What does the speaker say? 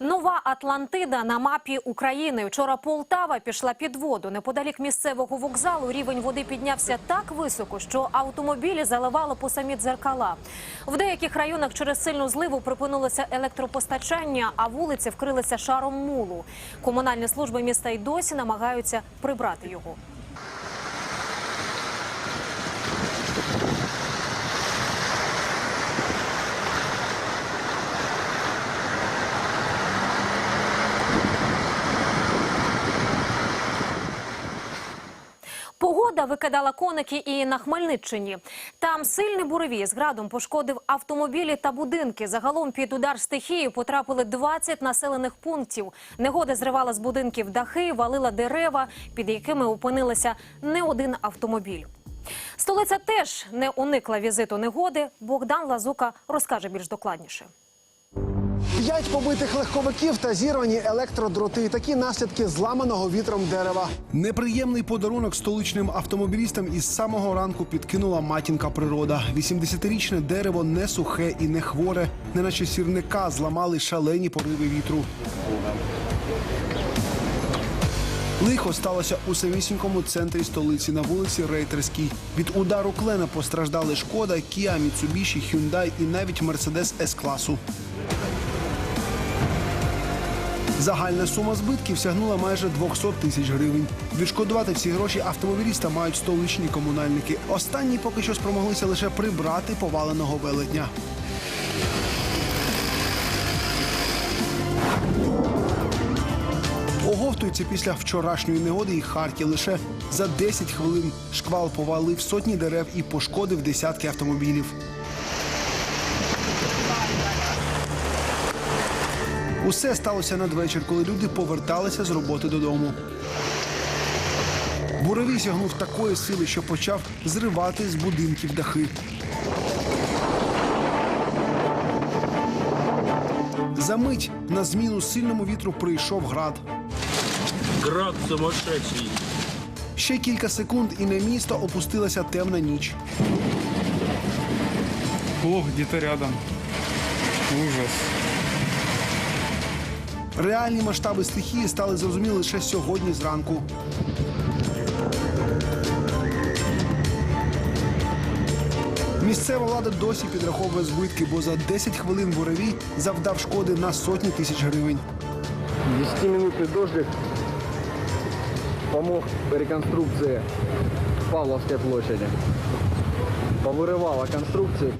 Нова Атлантида на мапі України. Вчора Полтава пішла під воду. Неподалік місцевого вокзалу рівень води піднявся так високо, що автомобілі заливало по самі дзеркала. В деяких районах через сильну зливу припинилося електропостачання, а вулиці вкрилися шаром мулу. Комунальні служби міста й досі намагаються прибрати його. Погода викидала коники і на Хмельниччині. Там сильний буревій з градом пошкодив автомобілі та будинки. Загалом під удар стихії потрапили 20 населених пунктів. Негода зривала з будинків дахи, валила дерева, під якими опинилися не один автомобіль. Столиця теж не уникла візиту негоди. Богдан Лазука розкаже більш докладніше. П'ять побитих легковиків та зірвані електродроти. Такі наслідки зламаного вітром дерева. Неприємний подарунок столичним автомобілістам із самого ранку підкинула матінка природа. 80-річне дерево не сухе і не хворе, неначе сірника зламали шалені пориви вітру. Лихо сталося у самісінькому центрі столиці на вулиці Рейтерській. Від удару клена постраждали шкода, Kia, Mitsubishi, Hyundai і навіть Mercedes С-класу. Загальна сума збитків сягнула майже 200 тисяч гривень. Відшкодувати всі гроші автомобіліста мають столичні комунальники. Останні поки що спромоглися лише прибрати поваленого велетня. Оговтується після вчорашньої негоди і Харків. Лише за 10 хвилин шквал повалив сотні дерев і пошкодив десятки автомобілів. Усе сталося надвечір, коли люди поверталися з роботи додому. Буровій сягнув такої сили, що почав зривати з будинків дахи. За мить на зміну сильному вітру прийшов град. Град сумасшедший. Ще кілька секунд, і на місто опустилася темна ніч. Плох где-то рядом. Ужас. Реальні масштаби стихії стали зрозумілі лише сьогодні зранку. Місцева влада досі підраховує збитки, бо за 10 хвилин буревій завдав шкоди на сотні тисяч гривень. 10-минутный дождик помог реконструкции Павловской площади. Повырывало конструкции.